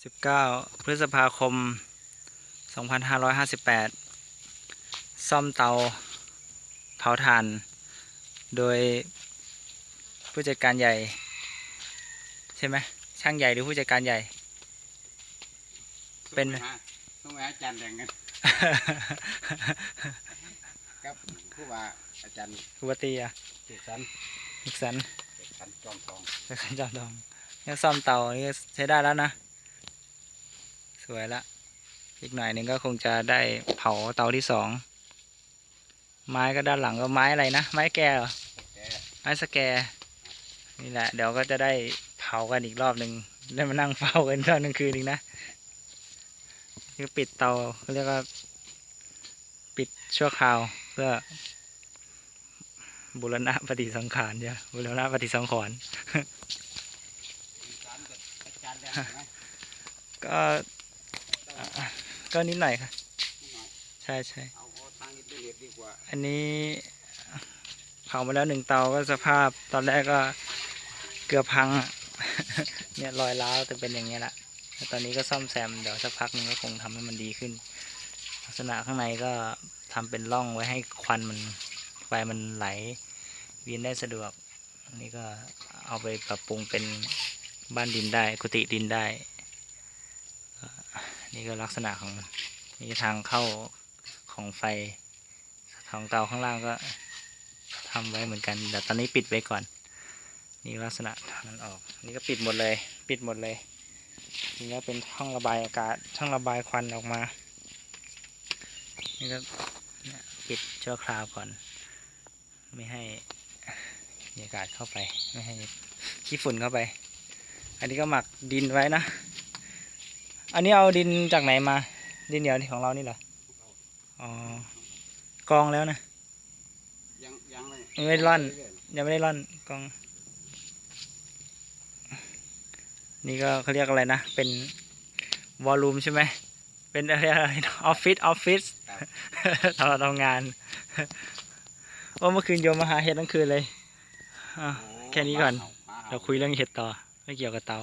19 พฤษภาคม 2558 ซ่อมเตาเผาถ่าน โดยผู้จัดการใหญ่ ใช่ไหมช่างใหญ่หรือผู้จัดการใหญ่ เป็นต้องมาอาจารย์แดงกันครับผู้ว่าอาจารย์คุปตีอะเสกสรรนิกสันเสกสรรจอมทองไปขันจอมทองเนี่ยซ่อมเตานี่ก็ใช้ได้แล้วนะส วยละ อีกหน่อยหนึ่งก็คงจะได้เผาเตาที่สอง ไม้ก็ด้านหลังก็ไม้อะไรนะ ไม้แก่เหรอแกไม้สแกร์นี่แหละ เดี๋ยวก็จะได้เผากันอีกรอบหนึ่งได้มานั่งเฝ้ากันตอนกลางคืนอีกนะ คือปิดเตาเขาเรียกว่าปิดชั่วคราวเพื่อบุรณะปฏิสังขารเนี่ยบุรณะปฏิสังขรณ์สรรกั ก็นิดหน่อยค่ะนิดหน่อยใช่ใช่อันนี้เผามาแล้วหนึ่งเตาก็สภาพตอนแรกก็เกือบพังเนี่ยรอยร้าวจะเป็นอย่างเงี้ยแหละแต่ตอนนี้ก็ซ่อมแซมเดี๋ยวสักพักหนึงก็คงทำให้มันดีขึ้น ลักษณะข้างในก็ทำเป็นร่องไว้ให้ควันมันไฟมันไหลเวียนได้สะดวกนนี้ก็เอาไปปรับปรุงเป็นบ้านดินได้ กุฏิดินได้ นี่ก็ลักษณะของมันนี่ทางเข้าของไฟของเตาข้างล่างก็ทำไว้เหมือนกันแต่ตอนนี้ปิดไว้ก่อน นี่ลักษณะมันออก นี่ก็ปิดหมดเลย ปิดหมดเลยนี่ก็เป็นช่องระบายอากาศช่องระบายควันออกมา นี่ก็ปิดชั่วคราวก่อน ไม่ให้อากาศเข้าไป ไม่ให้ขี้ฝุ่นเข้าไป อันนี้ก็หมักดินไว้นะ อันนี้เอาดินจากไหนมา ดินเหนียวนี่ของเรานี่เหรอ อ๋อกองแล้วนะ ยังยังเลยยังไม่ร่อน ยังไม่ได้ร่อนกอง นี่ก็เขาเรียกอะไรนะ เป็นวอลลุ่มใช่ไหม เป็นอะไรอะไรออฟฟิศออฟฟิศตอนเราทำงานว่าเมื่อคืนโยมมาหาเห็ดทั้งคืนเลย แค่นี้ก่อน เราคุยเรื่องเห็ดต่อ ไม่เกี่ยวกับเตา